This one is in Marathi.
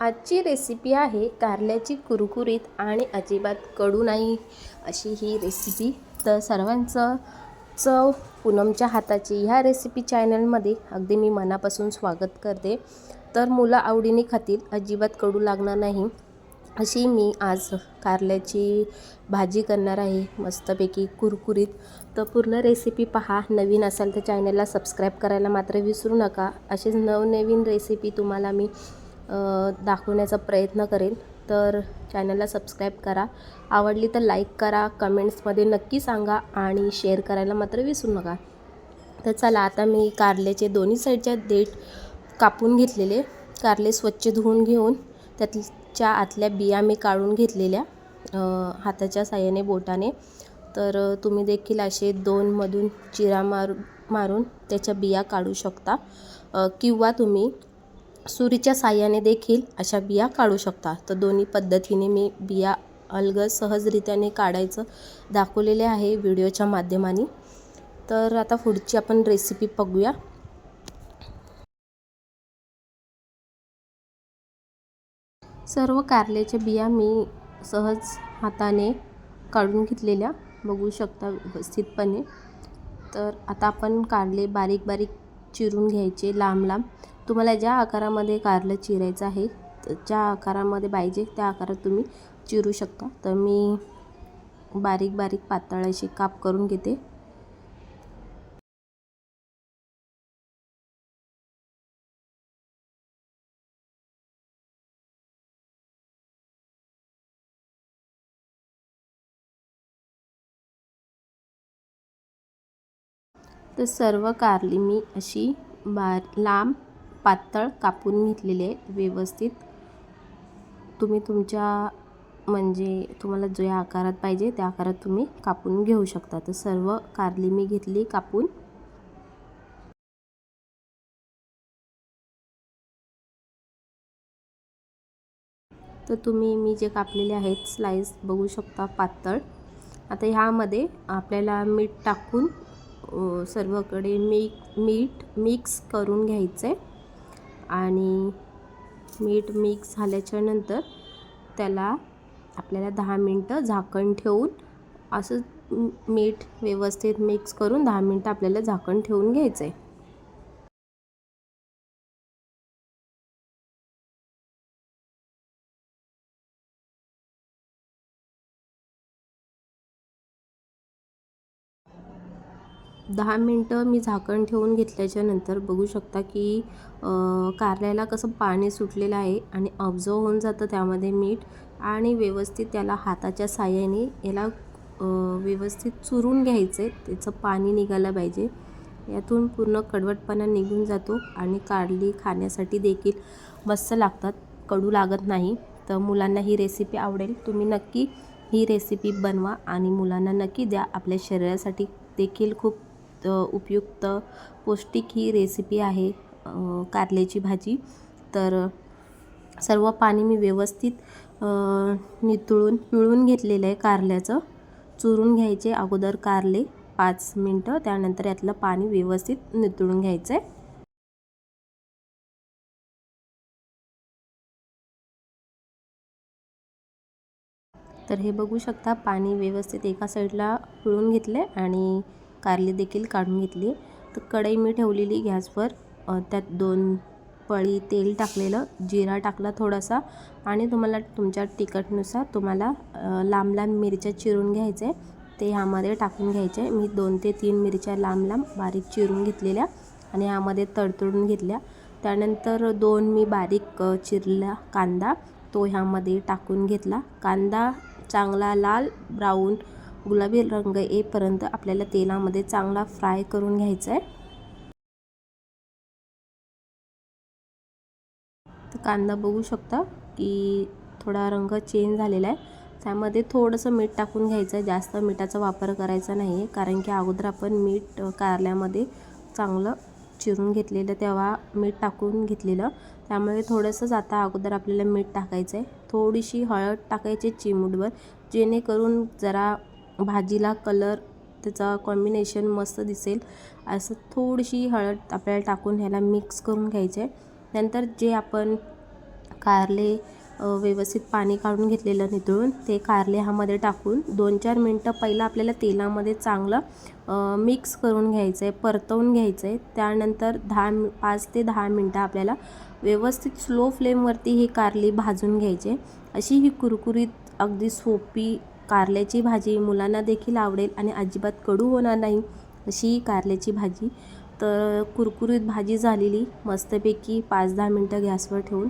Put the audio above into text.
आजची रेसिपी आहे कारल्याची कुरकुरीत आणि अजिबात कडू नाही अशी ही रेसिपी तर सर्वांचं चव पूनमच्या हाताची. ह्या रेसिपी चॅनलमध्ये अगदी मी मनापासून स्वागत करते. तर मुलं आवडीने खातील अजिबात कडू लागणार नाही. अशी मी आज कारल्याची भाजी करणार आहे. मस्तपैकी कुरकुरीत. तर पूर्ण रेसिपी पहा. नवीन असाल तर चॅनलला सबस्क्राईब करायला मात्र विसरू नका. असेच नवनवीन रेसिपी तुम्हाला मी दाखवण्याचा प्रयत्न करेन. तर चॅनलला सबस्क्राईब करा. आवडली तर लाईक करा कमेंट्समध्ये नक्की सांगा आणि शेअर करायला मात्र विसरू नका. तर चला आता मी कारलेचे दोन्ही साईडच्या देठ कापून घेतलेले. कारले स्वच्छ धुवून घेऊन त्यातच्या आतल्या बिया मी काढून घेतलेल्या हाताच्या साह्याने बोटाने. तर तुम्ही देखील असे दोनमधून चिरा मार मारून त्याच्या बिया काढू शकता. किंवा तुम्ही सुरीच्या साह्याने देखील अशा बिया काढू शकता. तर दोन्ही पद्धतीने मी बिया अलगद सहजरित्याने काढायचं दाखवलेले आहे व्हिडिओच्या माध्यमाने. तर आता पुढची आपण रेसिपी बघूया. सर्व कारल्याच्या बिया मी सहज हाताने काढून घेतलेल्या बघू शकता व्यवस्थितपणे. तर आता आपण कारले बारीक बारीक चिरून घ्यायचे लांब लांब. तुम्हाला ज्या आकारामध्ये कारलं चिरायचं आहे तर ज्या आकारामध्ये पाहिजे त्या आकारात तुम्ही चिरू शकता. तर मी बारीक बारीक पातळ अशी काप करून घेते. तर सर्व कारली मी अशी बार लांब पातळ कापून घेतलेले आहेत व्यवस्थित. तुम्ही तुमच्या म्हणजे तुम्हाला ज्या आकारात पाहिजे त्या आकारात तुम्ही कापून घेऊ शकता. तर सर्व कारली मी घेतली कापून. तर तुम्ही मी जे कापलेले आहेत स्लाइस बघू शकता पातळ. आता ह्यामध्ये आपल्याला मीठ टाकून सर्वकडे मी मीठ मिक्स करून घ्यायचं आहे आणि मीठ मिक्स झाल्याच्यानंतर त्याला आपल्याला दहा मिनटं झाकण ठेवून असं मीठ व्यवस्थित मिक्स करून दहा मिनटं आपल्याला झाकण ठेवून घ्यायचं आहे. दहा मिनटं मी झाकण ठेवून घेतल्याच्या नंतर बघू शकता की कारल्याला कसं पाणी सुटलेलं आहे आणि ऑब्झर्व होऊन जातं त्यामध्ये मीठ आणि व्यवस्थित त्याला हाताच्या साह्याने याला व्यवस्थित चुरून घ्यायचं आहे. त्याचं पाणी निघालं पाहिजे. यातून पूर्ण कडवटपणा निघून जातो आणि कारली खाण्यासाठी देखील मस्त लागतात. कडू लागत नाही. तर मुलांना ही रेसिपी आवडेल. तुम्ही नक्की ही रेसिपी बनवा आणि मुलांना नक्की द्या. आपल्या शरीरासाठी देखील खूप उपयुक्त पौष्टिक ही रेसिपी आहे कारल्याची भाजी. तर सर्व पाणी मी व्यवस्थित नितळून पिळून घेतलेलं आहे कारल्याचं. चुरून घ्यायचे अगोदर कारले पाच मिनटं त्यानंतर यातलं पाणी व्यवस्थित नितळून घ्यायचं आहे तर हे बघू शकता पाणी व्यवस्थित एका साईडला पिळून घेतले आणि कारली देखील काढून घेतली. तर कढई मी ठेवलेली गॅसवर. त्यात दोन पळी तेल टाकलेलं जिरा टाकला थोडासा आणि तुम्हाला तुमच्या तिखटनुसार तुम्हाला लांब लांब मिरच्या चिरून घ्यायचे. ते ह्यामध्ये टाकून घ्यायचे. मी दोन ते तीन मिरच्या लांब लांब बारीक चिरून घेतलेल्या आणि ह्यामध्ये तडतडून घेतल्या. त्यानंतर दोन मी बारीक चिरला कांदा तो ह्यामध्ये टाकून घेतला. कांदा चांगला लाल ब्राऊन गुलाबी रंग येईपर्यंत आपल्याला तेलामध्ये चांगला फ्राय करून घ्यायचा आहे. तर कांदा बघू शकता की थोडा रंग चेंज झालेला आहे. त्यामध्ये थोडंसं मीठ टाकून घ्यायचं आहे. जास्त मिठाचा वापर करायचा नाही आहे कारण की अगोदर आपण मीठ कारल्यामध्ये चांगलं चिरून घेतलेलं तेव्हा मीठ टाकून घेतलेलं. त्यामुळे थोडंसंच आता अगोदर आपल्याला मीठ टाकायचं आहे. थोडीशी हळद टाकायची चिमूटभर. जेणेकरून जरा भाजीला कलर त्याचा कॉम्बिनेशन मस्त दिसेल. असं थोडीशी हळद आपल्याला टाकून ह्याला मिक्स करून घ्यायचं आहे नंतर जे आपण कारले व्यवस्थित पाणी काढून घेतलेलं नितळून ते कारले ह्यामध्ये टाकून दोन चार मिनटं पहिलं आपल्याला तेलामध्ये चांगलं मिक्स करून घ्यायचं आहे परतवून घ्यायचं आहे त्यानंतर दहा मि पाच ते दहा मिनटं आपल्याला व्यवस्थित स्लो फ्लेमवरती ही कारली भाजून घ्यायचे. अशी ही कुरकुरीत अगदी सोपी कारल्याची भाजी मुलांना देखील आवडेल आणि अजिबात कडू होणार नाही अशी कारल्याची भाजी. तर कुरकुरीत भाजी झालेली मस्तपैकी पाच दहा मिनटं गॅसवर ठेवून